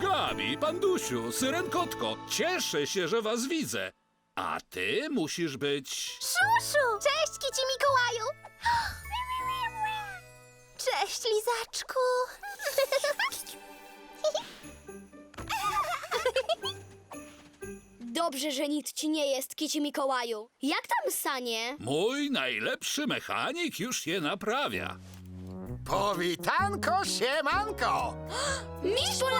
Gabi, Pandusiu, Syrenkotko, cieszę się, że was widzę. A ty musisz być... Szuszu! Cześć, Kici Mikołaju! Cześć, Lizaczku! Dobrze, że nic ci nie jest, Kici Mikołaju. Jak tam sanie? Mój najlepszy mechanik już je naprawia. Powitanko, siemanko! Ptyś!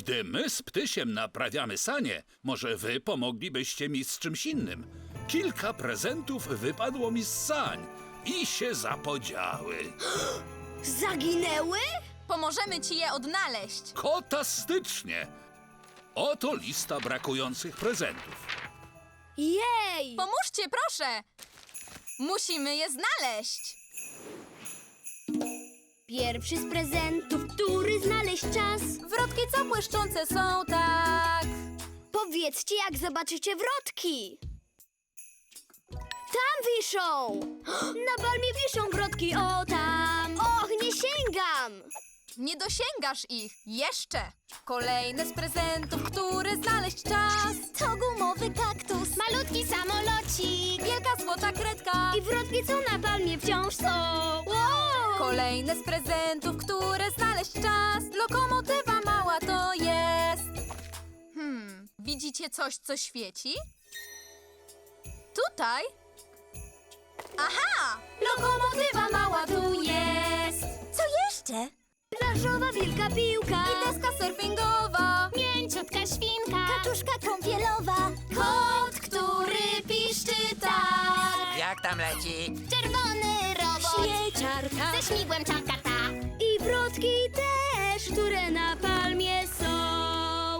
Gdy my z Ptysiem naprawiamy sanie, może wy pomoglibyście mi z czymś innym. Kilka prezentów wypadło mi z sań i się zapodziały. Zaginęły? Pomożemy ci je odnaleźć. Kotastycznie! Oto lista brakujących prezentów. Jej! Pomóżcie, proszę! Musimy je znaleźć. Pierwszy z prezentów, który znaleźć czas. Wrotki co błyszczące są, tak. Powiedzcie, jak zobaczycie wrotki. Tam wiszą! Na palmie wiszą wrotki, o tam! Och, nie sięgam! Nie dosięgasz ich. Jeszcze. Kolejne z prezentów, które znaleźć czas. To gumowy kaktus. Malutki samolocik. Wielka złota kredka. I wrotki, co na palmie wciąż są. Wow! Kolejne z prezentów, które znaleźć czas. Lokomotywa mała to jest. Hmm, widzicie coś, co świeci? Tutaj? Aha! Lokomotywa mała tu jest. Co jeszcze? Plażowa wielka piłka. I deska surfingowa. Mięciutka świnka. Kaczuszka kąpielowa. Kot, który piszczy tak. Jak tam leci? Czerwony. Świeciarka. Ze śmigłem czakata. I wrotki też, które na palmie są.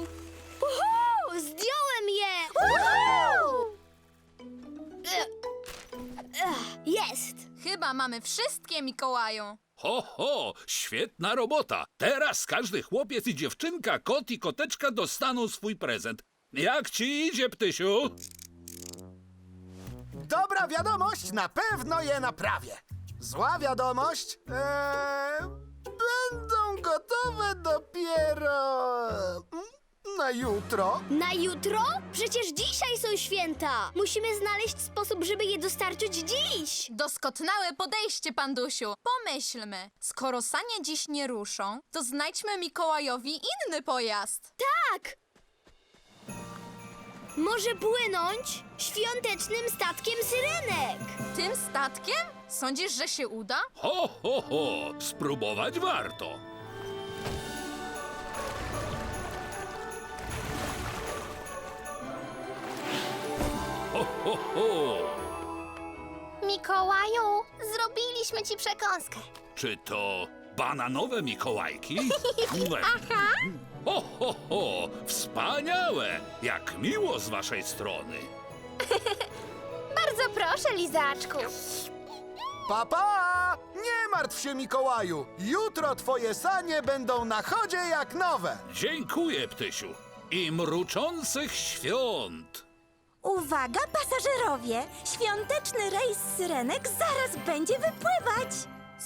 Uhu! Zdjąłem je! Ech, Jest! Chyba mamy wszystkie, Mikołaju. Ho, ho, świetna robota. Teraz każdy chłopiec i dziewczynka, kot i koteczka dostaną swój prezent. Jak ci idzie, Ptysiu? Dobra wiadomość, na pewno je naprawię. Zła wiadomość, eee, będą gotowe dopiero mm, na jutro. Na jutro? Przecież dzisiaj są święta! Musimy znaleźć sposób, żeby je dostarczyć dziś! Doskonałe podejście, Pandusiu. Pomyślmy, skoro sanie dziś nie ruszą, to znajdźmy Mikołajowi inny pojazd. Tak! Może płynąć świątecznym statkiem syrenek! Tym statkiem? Sądzisz, że się uda? Ho, ho, ho, spróbować warto. Ho, ho, ho. Mikołaju, zrobiliśmy ci przekąskę. Czy to bananowe Mikołajki? Aha. Ho, ho, ho, wspaniałe! Jak miło z waszej strony. Bardzo proszę, Lizaczku. Papa! Nie martw się, Mikołaju. Jutro twoje sanie będą na chodzie jak nowe. Dziękuję, Ptysiu. I mruczących świąt. Uwaga, pasażerowie! Świąteczny rejs syrenek zaraz będzie wypływać!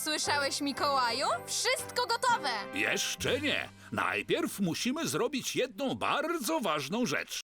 Słyszałeś, Mikołaju? Wszystko gotowe. Jeszcze nie. Najpierw musimy zrobić jedną bardzo ważną rzecz.